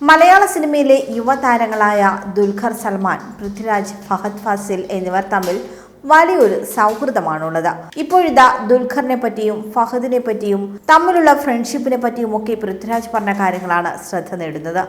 മലയാള സിനിമയിലെ യുവതാരങ്ങളായ ദുൽഖർ സൽമാൻ പൃഥ്വിരാജ് ഫഹദ് ഫാസിൽ എന്നിവർ തമ്മിൽ വലിയൊരു സൗഹൃദമാണുള്ളത്. ഇപ്പോഴിതാ ദുൽഖറിനെ പറ്റിയും ഫഹദിനെ പറ്റിയും തമ്മിലുള്ള ഫ്രണ്ട്ഷിപ്പിനെ പറ്റിയും ഒക്കെ പൃഥ്വിരാജ് പറഞ്ഞ കാര്യങ്ങളാണ് ശ്രദ്ധ നേടുന്നത്.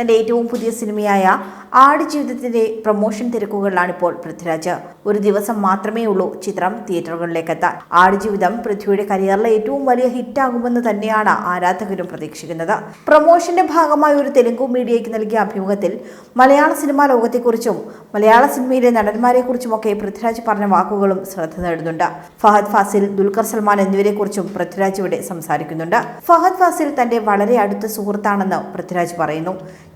തന്റെ ഏറ്റവും പുതിയ സിനിമയായ ആടുജീവിതത്തിന്റെ പ്രൊമോഷൻ തിരക്കുകളിലാണ് ഇപ്പോൾ പൃഥ്വിരാജ്. ഒരു ദിവസം മാത്രമേ ഉള്ളൂ ചിത്രം തിയേറ്ററുകളിലേക്ക് എത്താൻ ആടുജീവിതം പൃഥ്വിയുടെ കരിയറിലെ ഏറ്റവും വലിയ ഹിറ്റാകുമെന്ന് തന്നെയാണ് ആരാധകരും പ്രതീക്ഷിക്കുന്നത്. പ്രൊമോഷന്റെ ഭാഗമായി ഒരു തെലുങ്കു മീഡിയയ്ക്ക് നൽകിയ അഭിമുഖത്തിൽ മലയാള സിനിമാ ലോകത്തെക്കുറിച്ചും മലയാള സിനിമയിലെ നടന്മാരെക്കുറിച്ചുമൊക്കെ പൃഥ്വിരാജ് പറഞ്ഞ വാക്കുകളും ശ്രദ്ധ നേടുന്നുണ്ട്. ഫഹദ് ഫാസിൽ ദുൽഖർ സൽമാൻ എന്നിവരെക്കുറിച്ചും പൃഥ്വിരാജ് ഇവിടെ സംസാരിക്കുന്നുണ്ട്. ഫഹദ് ഫാസിൽ തന്റെ വളരെ അടുത്ത സുഹൃത്താണെന്ന് പൃഥ്വിരാജ് പറയുന്നു.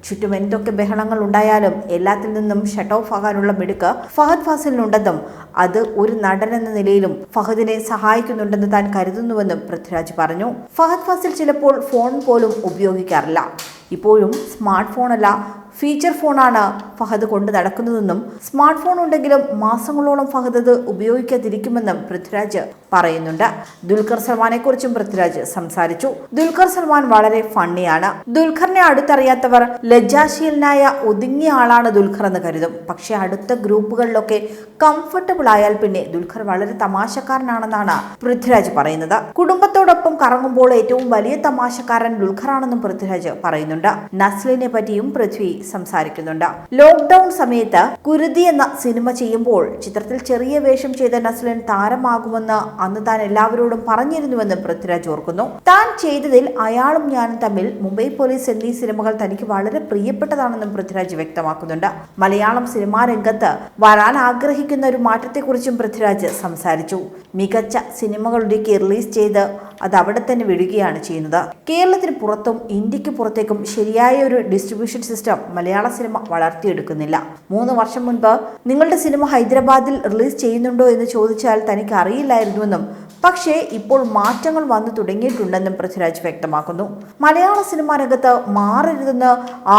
ചുറ്റും എന്തൊക്കെ ബഹളങ്ങൾ ഉണ്ടായാലും എല്ലാത്തിൽ നിന്നും ഷട്ട് ഓഫ് ആകാനുള്ള മിടുക്ക് ഫഹദ് ഫാസിലിനുണ്ടെന്നും അത് ഒരു നടൻ എന്ന നിലയിലും ഫഹദിനെ സഹായിക്കുന്നുണ്ടെന്ന് താൻ കരുതുന്നുവെന്നും പൃഥ്വിരാജ് പറഞ്ഞു. ഫഹദ് ഫാസിൽ ചിലപ്പോൾ ഫോൺ പോലും ഉപയോഗിക്കാറില്ല. ഇപ്പോഴും സ്മാർട്ട് ഫോണല്ല ഫീച്ചർ ഫോണാണ് ഫഹദ് കൊണ്ട് നടക്കുന്നതെന്നും സ്മാർട്ട് ഫോൺ ഉണ്ടെങ്കിലും മാസങ്ങളോളം ഫഹദ് അത് ഉപയോഗിക്കാതിരിക്കുമെന്നും പൃഥ്വിരാജ് പറയുന്നുണ്ട്. ദുൽഖർ സൽമാനെ കുറിച്ചും പൃഥ്വിരാജ് സംസാരിച്ചു. ദുൽഖർ സൽമാൻ വളരെ ഫണ്ണിയാണ്. ദുൽഖറിനെ അടുത്തറിയാത്തവർ ലജ്ജാശീലനായ ഒതുങ്ങിയ ആളാണ് ദുൽഖർ എന്ന് കരുതും. പക്ഷേ അടുത്ത ഗ്രൂപ്പുകളിലൊക്കെ കംഫർട്ടബിൾ ആയാൽ പിന്നെ ദുൽഖർ വളരെ തമാശക്കാരനാണെന്നാണ് പൃഥ്വിരാജ് പറയുന്നത്. കുടുംബത്തോടൊപ്പം കറങ്ങുമ്പോൾ ഏറ്റവും വലിയ തമാശക്കാരൻ ദുൽഖറാണെന്നും പൃഥ്വിരാജ് പറയുന്നുണ്ട്. നസ്ലിനെ പറ്റിയും പൃഥ്വി സംസാരിക്കുന്നുണ്ട്. ലോക്ക്ഡൌൺ സമയത്ത് കുരുതി എന്ന സിനിമ ചെയ്യുമ്പോൾ ചിത്രത്തിൽ ചെറിയ വേഷം ചെയ്ത നസ്ലിൻ താരമാകുമെന്ന് അന്ന് താൻ എല്ലാവരോടും പറഞ്ഞിരുന്നുവെന്ന് പൃഥ്വിരാജ് ഓർക്കുന്നു. താൻ ചെയ്തതിൽ അയാളും ഞാനും തമ്മിൽ മുംബൈ പോലീസ് എന്നീ സിനിമകൾ തനിക്ക് വളരെ പ്രിയപ്പെട്ടതാണെന്നും പൃഥ്വിരാജ് വ്യക്തമാക്കുന്നുണ്ട്. മലയാളം സിനിമാ രംഗത്ത് വരാൻ ആഗ്രഹിക്കുന്ന ഒരു മാറ്റത്തെക്കുറിച്ചും പൃഥ്വിരാജ് സംസാരിച്ചു. മികച്ച സിനിമകളുടെയൊക്കെ റിലീസ് ചെയ്ത് അത് അവിടെ തന്നെ വിടുകയാണ് ചെയ്യുന്നത്. കേരളത്തിന് പുറത്തും ഇന്ത്യയ്ക്ക് പുറത്തേക്കും ശരിയായ ഒരു ഡിസ്ട്രിബ്യൂഷൻ സിസ്റ്റം മലയാള സിനിമ വളർത്തിയെടുക്കുന്നില്ല. മൂന്ന് വർഷം മുൻപ് നിങ്ങളുടെ സിനിമ ഹൈദരാബാദിൽ റിലീസ് ചെയ്യുന്നുണ്ടോ എന്ന് ചോദിച്ചാൽ തനിക്ക് അറിയില്ലായിരുന്നുവെന്നും പക്ഷേ ഇപ്പോൾ മാറ്റങ്ങൾ വന്നു തുടങ്ങിയിട്ടുണ്ടെന്നും പൃഥ്വിരാജ് വ്യക്തമാക്കുന്നു. മലയാള സിനിമാ രംഗത്ത് മാറരുതെന്ന്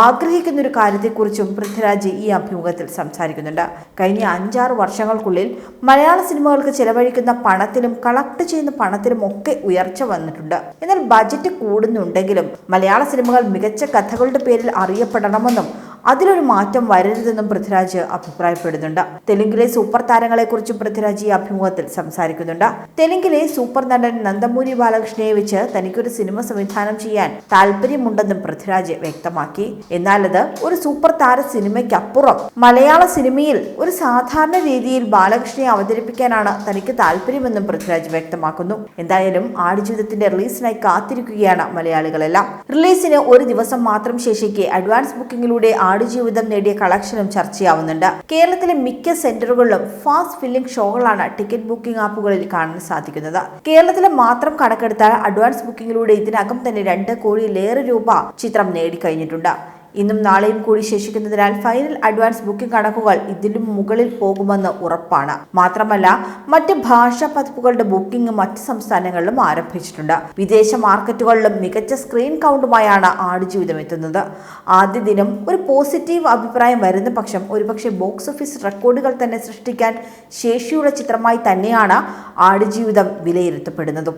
ആഗ്രഹിക്കുന്ന ഒരു കാര്യത്തെക്കുറിച്ചും പൃഥ്വിരാജ് ഈ അഭിമുഖത്തിൽ സംസാരിക്കുന്നുണ്ട്. കഴിഞ്ഞ അഞ്ചാറ് വർഷങ്ങൾക്കുള്ളിൽ മലയാള സിനിമകൾക്ക് ചെലവഴിക്കുന്ന പണത്തിലും കളക്ട് ചെയ്യുന്ന പണത്തിലും ഒക്കെ ഉയർച്ച വന്നിട്ടുണ്ട്. എന്നാൽ ബജറ്റ് കൂടുന്നുണ്ടെങ്കിലും മലയാള സിനിമകൾ മികച്ച കഥകളുടെ പേരിൽ അറിയപ്പെടണമെന്നും അതിലൊരു മാറ്റം വരരുതെന്നും പൃഥ്വിരാജ് അഭിപ്രായപ്പെടുന്നുണ്ട്. തെലുങ്കിലെ സൂപ്പർ താരങ്ങളെക്കുറിച്ച് പൃഥ്വിരാജ് ഈ അഭിമുഖത്തിൽ സംസാരിക്കുന്നുണ്ട്. തെലുങ്കിലെ സൂപ്പർ നടൻ നന്ദമൂരി ബാലകൃഷ്ണയെ വെച്ച് തനിക്കൊരു സിനിമ സംവിധാനം ചെയ്യാൻ താല്പര്യമുണ്ടെന്നും പൃഥ്വിരാജ് വ്യക്തമാക്കി. എന്നാൽ അത് ഒരു സൂപ്പർ താര സിനിമയ്ക്കപ്പുറം. മലയാള സിനിമയിൽ ഒരു സാധാരണ രീതിയിൽ ബാലകൃഷ്ണയെ അവതരിപ്പിക്കാനാണ് തനിക്ക് താല്പര്യമെന്നും പൃഥ്വിരാജ് വ്യക്തമാക്കുന്നു. എന്തായാലും ആടുജീവിതത്തിന്റെ റിലീസിനായി കാത്തിരിക്കുകയാണ് മലയാളികളെല്ലാം. റിലീസിന് ഒരു ദിവസം മാത്രം ശേഷിക്കെ അഡ്വാൻസ് ബുക്കിംഗിലൂടെ ആടുജീവിതം നേടിയ കളക്ഷനും ചർച്ചയാവുന്നുണ്ട് കേരളത്തിലെ മിക്ക സെന്ററുകളിലും ഫാസ്റ്റ് ഫില്ലിംഗ് ഷോകളാണ് ടിക്കറ്റ് ബുക്കിംഗ് ആപ്പുകളിൽ കാണാൻ സാധിക്കുന്നത്. കേരളത്തിലെ മാത്രം കണക്കെടുത്താൽ അഡ്വാൻസ് ബുക്കിംഗിലൂടെ ഇതിനകം തന്നെ രണ്ട് കോടിയിലേറെ രൂപ ചിത്രം നേടിക്കഴിഞ്ഞിട്ടുണ്ട്. ഇന്നും നാളെയും കൂടി ശേഷിക്കുന്നതിനാൽ ഫൈനൽ അഡ്വാൻസ് ബുക്കിംഗ് കണക്കുകൾ ഇതിലും മുകളിൽ പോകുമെന്ന് ഉറപ്പാണ്. മാത്രമല്ല മറ്റ് ഭാഷാ പതിപ്പുകളുടെ ബുക്കിംഗ് മറ്റ് സംസ്ഥാനങ്ങളിലും ആരംഭിച്ചിട്ടുണ്ട്. വിദേശ മാർക്കറ്റുകളിലും മികച്ച സ്ക്രീൻ കൗണ്ടുമായാണ് ആടുജീവിതം എത്തുന്നത് ആദ്യ ദിനം ഒരു പോസിറ്റീവ് അഭിപ്രായം വരുന്ന പക്ഷം ഒരുപക്ഷെ ബോക്സ് ഓഫീസ് റെക്കോർഡുകൾ തന്നെ സൃഷ്ടിക്കാൻ ശേഷിയുള്ള ചിത്രമായി തന്നെയാണ് ആടുജീവിതം വിലയിരുത്തപ്പെടുന്നതും.